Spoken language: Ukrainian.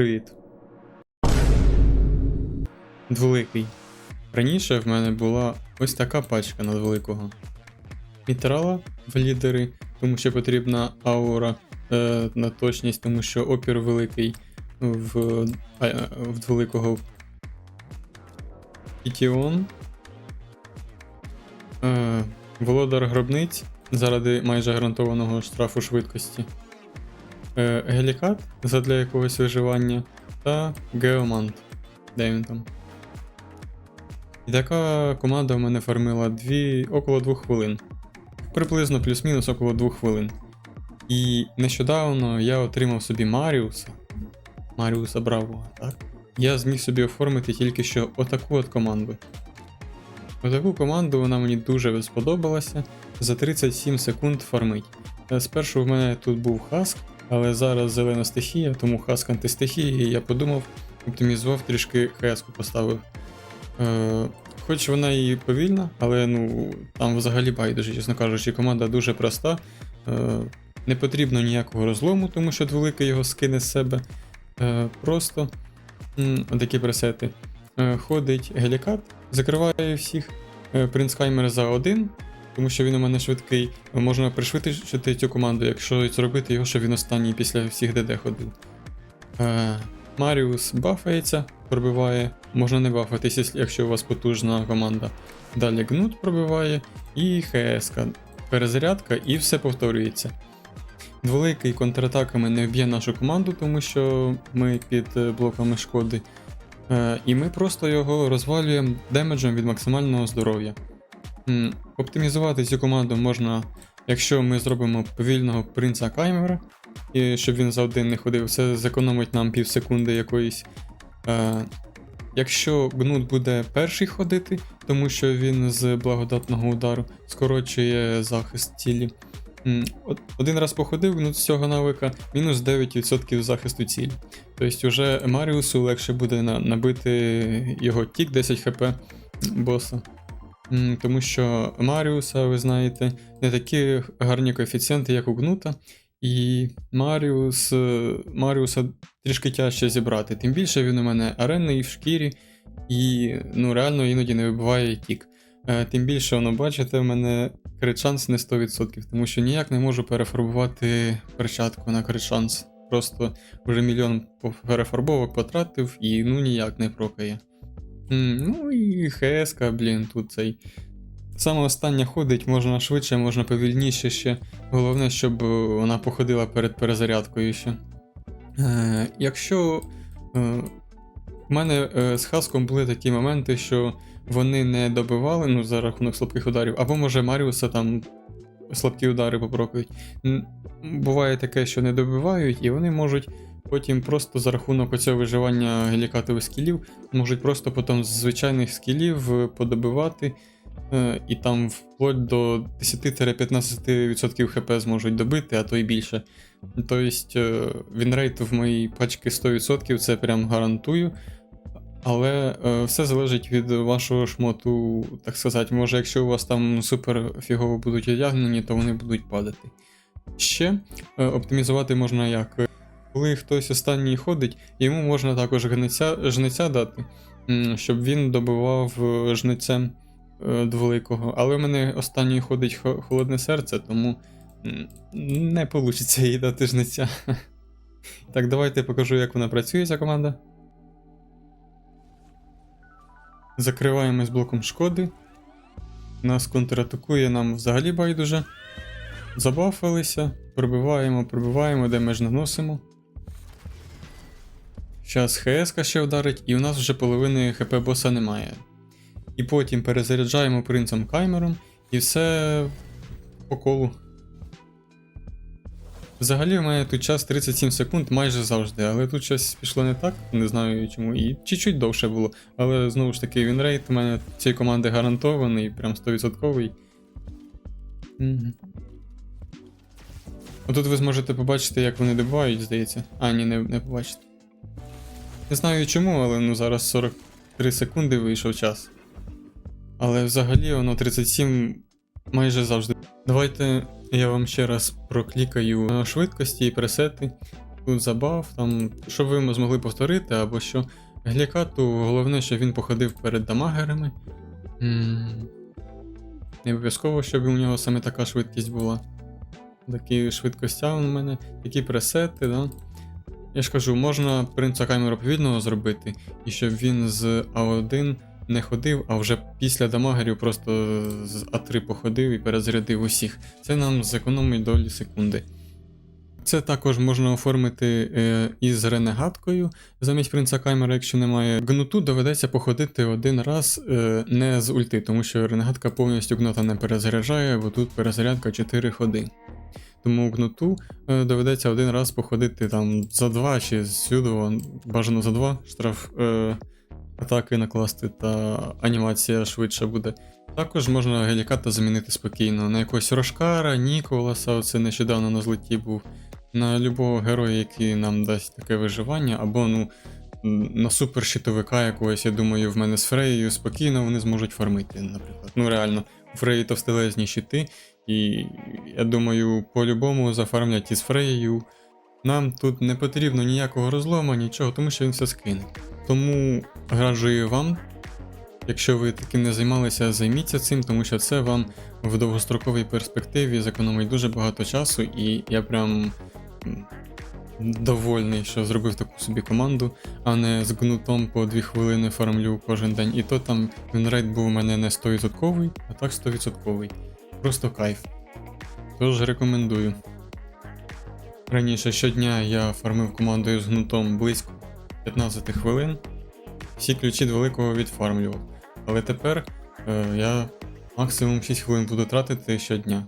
Привіт. Дволикий. Раніше в мене була ось така пачка надвеликого. Мітрала в лідери, тому що потрібна аура е, на точність, тому що опір великий в, е, в дволикого. Пітіон. Е, Володар гробниць заради майже гарантованого штрафу швидкості. Е, Гелікат задля якогось виживання та Геомант. Де він там? І така команда в мене фармила дві, около 2 хвилин. Приблизно плюс-мінус около 2 хвилин. І нещодавно я отримав собі Маріуса. Маріуса Браво, так? Я зміг собі оформити тільки що отаку от команду. Отаку команду вона мені дуже сподобалася. За 37 секунд фармить. Е, Спершу в мене тут був хаск, але зараз зелена стихія, тому хаск антистихії, і я подумав, оптимізував трішки хеску поставив. Е, хоч вона і повільна, але ну там взагалі байдуже, чесно кажучи, команда дуже проста. Е, не потрібно ніякого розлому, тому що дволикий його скине з себе. Е, просто м, такі пресети. Е, ходить гелікат, закриває всіх. Е, Принц Каймер за один, тому що він у мене швидкий. Можна пришвидшити цю команду, якщо зробити його, щоб він останній після всіх ДД ходив. Е, Маріус бафається, пробиває. Можна не бафатися, якщо у вас потужна команда. Далі гнут пробиває і ХС, перезарядка, і все повторюється. Дволикий контратаками не вб'є нашу команду, тому що ми під е, блоками шкоди. Е, і ми просто його розвалюємо демеджем від максимального здоров'я. Оптимізувати цю команду можна, якщо ми зробимо повільного принца Каймера, і щоб він за один не ходив, це зекономить нам пів секунди якоїсь. Е, якщо гнут буде перший ходити, тому що він з благодатного удару скорочує захист цілі. Один раз походив гнут з цього навика, мінус 9% захисту цілі. Тобто, уже Маріусу легше буде набити його тік 10 хп боса. Тому що Маріуса, ви знаєте, не такі гарні коефіцієнти, як у Гнута. І Маріус, е, Маріуса трішки тяжче зібрати. Тим більше він у мене аренний в шкірі, і ну, реально іноді не вибиває тік. Е, Тим більше, воно, бачите, в мене крит шанс не 100%, тому що ніяк не можу перефарбувати перчатку на крит шанс. Просто вже мільйон перефарбовок потратив і ну ніяк не прокає. Ну і ХСК, блін, тут цей. Саме остання ходить, можна швидше, можна повільніше ще. Головне, щоб е, вона походила перед перезарядкою ще. Е, якщо е, в мене е, з Хаском були такі моменти, що вони не добивали ну, за рахунок слабких ударів, або може Маріуса там слабкі удари попрокують. Буває таке, що не добивають, і вони можуть потім просто за рахунок оцього виживання гелікатових скілів, можуть просто потім з звичайних скілів е, подобивати, е, і там вплоть до 10-15% хп зможуть добити, а то й більше. Тобто е, вінрейт в моїй пачці 100% це прям гарантую. Але все залежить від вашого шмоту, так сказати. Може, якщо у вас там супер фігово будуть одягнені, то вони будуть падати. Ще оптимізувати можна як. Коли хтось останній ходить, йому можна також гнеця, жнеця дати, щоб він добивав е, жнецем е, дволикого. Але в мене останній ходить холодне серце, тому не вийде їй дати жнеця. Так, давайте покажу, як вона працює, ця команда. Закриваємось блоком шкоди. Нас контратакує, нам взагалі байдуже. Забафалися, пробиваємо, пробиваємо, демедж наносимо. Зараз ХС ще вдарить, і у нас вже половини ХП боса немає. І потім перезаряджаємо принцем Каймером, і все по колу. Взагалі в мене тут час 37 секунд майже завжди, але тут щось пішло не так, не знаю чому. І чуть-чуть довше було. Але знову ж таки вінрейт у мене цієї команди гарантований, прям 100%. Мгм. Отут ви зможете побачити, як вони добивають, здається. А, ні, не, не побачите. Не знаю чому, але ну зараз 43 секунди вийшов час. Але взагалі воно 37 майже завжди. Давайте я вам ще раз проклікаю швидкості і пресети. тут забав, там, щоб ви змогли повторити, або що глікату, головне, щоб він походив перед дамагерами. М, Не обов'язково, щоб у нього саме така швидкість була. Такі швидкостя у мене, такі пресети, да. Я ж кажу, можна принца камеру повільного зробити, і щоб він з А1 не ходив, а вже після дамагерів просто з А3 походив і перезарядив усіх. Це нам зекономить долі секунди. Це також можна оформити е, із ренегаткою. Замість принца камери, якщо немає гнуту, доведеться походити один раз е, не з ульти, тому що ренегатка повністю гнота не перезаряджає, бо тут перезарядка 4 ходи. Тому гнуту е, доведеться один раз походити там за два чи сюди, бажано за два штраф е, атаки накласти, та анімація швидше буде. Також можна геліката замінити спокійно на якогось Рошкара, Ніколаса, оце нещодавно на злеті був, на любого героя, який нам дасть таке виживання, або ну, на суперщитовика якогось, я думаю, в мене з Фреєю спокійно вони зможуть фармити, наприклад. Ну реально, у Фреї товстелезні щити, і я думаю, по-любому зафармлять із Фреєю. Нам тут не потрібно ніякого розлома, нічого, тому що він все скине. Тому граджую вам. Якщо ви таким не займалися, займіться цим, тому що це вам в довгостроковій перспективі зекономить дуже багато часу, і я прям довольний, що зробив таку собі команду, а не з гнутом по 2 хвилини фармлю кожен день. І то там вінрейт був у мене не 100%, а так 100%. Просто кайф. Тож рекомендую. Раніше щодня я фармив командою з гнутом близько 15 хвилин. Всі ключі до великого відфармлював. Але тепер е, я максимум 6 хвилин буду тратити щодня.